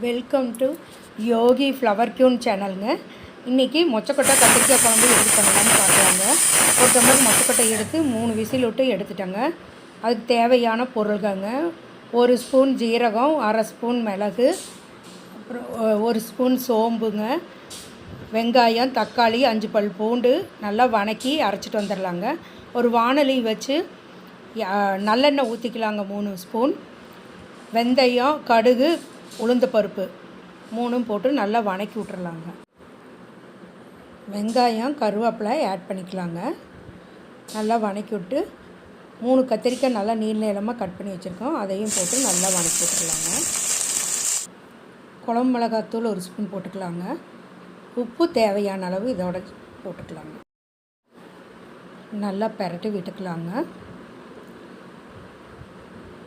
Welcome to Yogi flower queen சேனலுங்க இன்றைக்கி மொச்சக்கொட்டை கத்திரிக்காய் குழம்பு எப்படி பண்ணலாம்னு பார்க்குறாங்க ஒரு டம்ளர் மொச்சக்கொட்டை எடுத்து மூணு விசில் விட்டு எடுத்துட்டாங்க. அதுக்கு தேவையான பொருள்கங்க ஒரு ஸ்பூன் ஜீரகம் அரை ஸ்பூன் மிளகு அப்புறம் ஒரு ஸ்பூன் சோம்புங்க. வெங்காயம் தக்காளி அஞ்சு பல் பூண்டு நல்லா வணக்கி அரைச்சிட்டு வந்துடலாங்க. ஒரு வாணலி வச்சு யா- நல்லெண்ணெய் ஊற்றிக்கலாங்க மூணு ஸ்பூன். வெந்தயம் கடுகு உளுந்து பருப்பு மூணும் போட்டு நல்லா வணக்கி விட்டுறலாங்க. வெங்காயம் கருவேப்பிலை ஆட் பண்ணிக்கலாங்க. நல்லா வணக்கி விட்டு மூணு கத்திரிக்காய் நல்லா நீள நீளமாக கட் பண்ணி வச்சுருக்கோம். அதையும் போட்டு நல்லா வணக்கி விட்டுறலாங்க. குழம்பு மிளகாத்தூள் ஒரு ஸ்பூன் போட்டுக்கலாங்க. உப்பு தேவையான அளவு இதோட போட்டுக்கலாங்க. நல்லா பெரட்டி விட்டுக்கலாங்க.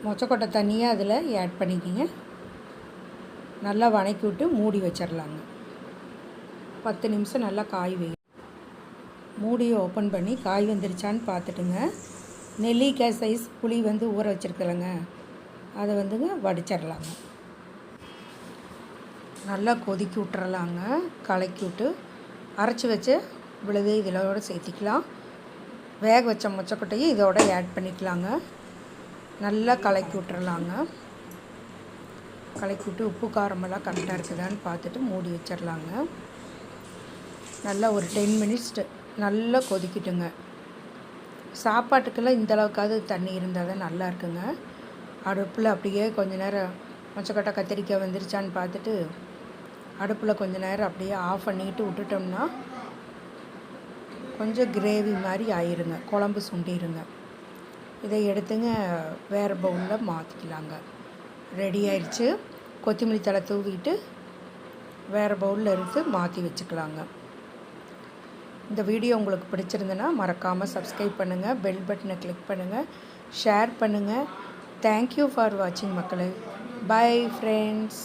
மொச்சக்கொட்டை தண்ணியை அதில் ஆட் பண்ணிக்கிங்க. நல்லா வணக்கி விட்டு மூடி வச்சிடலாங்க. பத்து நிமிஷம் நல்லா காய் வை மூடியை ஓப்பன் பண்ணி காய் வந்துருச்சான்னு பார்த்துட்டுங்க. நெல்லிக்காய் சைஸ் புளி வந்து ஊற வச்சுருக்கலங்க அதை வந்துங்க வடிச்சிடலாங்க. நல்லா கொதிக்கி விட்டுறலாங்க. கலக்கி விட்டு அரைச்சி வச்சு விழுது இதோட சேர்த்திக்கலாம். வேக வச்ச மொச்சக்கொட்டையும் இதோட ஆட் பண்ணிக்கலாங்க. நல்லா கலக்கி விட்டுறலாங்க. கலக்கி விட்டு உப்பு காரமெல்லாம் கரெக்டாக இருக்குதான்னு பார்த்துட்டு மூடி வச்சிடலாங்க. நல்லா ஒரு டென் மினிட்ஸ் நல்லா கொதிக்கட்டுங்க. சாப்பாட்டுக்கெல்லாம் இந்தளவுக்காவது தண்ணி இருந்தால் தான் நல்லா இருக்குங்க. அடுப்பில் அப்படியே கொஞ்ச நேரம் மொச்சக்கொட்டை கத்திரிக்காய் வந்துருச்சான்னு பார்த்துட்டு அடுப்பில் கொஞ்ச நேரம் அப்படியே ஆஃப் பண்ணிக்கிட்டு விட்டுட்டோம்னா கொஞ்சம் கிரேவி மாதிரி ஆயிருங்க. குழம்பு சுண்டிருங்க. இதை எடுத்துங்க வேறு பவுலில் மாற்றிக்கலாங்க. ரெடி ஆயிடுச்சு கொத்தமல்லி தழை தூவிட்டு வேறு பவுலில் எடுத்து மாற்றி வச்சுக்கலாங்க. இந்த வீடியோ உங்களுக்கு பிடிச்சிருந்துன்னா மறக்காமல் சப்ஸ்கிரைப் பண்ணுங்கள் பெல் பட்டனை கிளிக் பண்ணுங்கள் ஷேர் பண்ணுங்கள் தேங்க்யூ ஃபார் வாட்சிங் மக்களே. Bye friends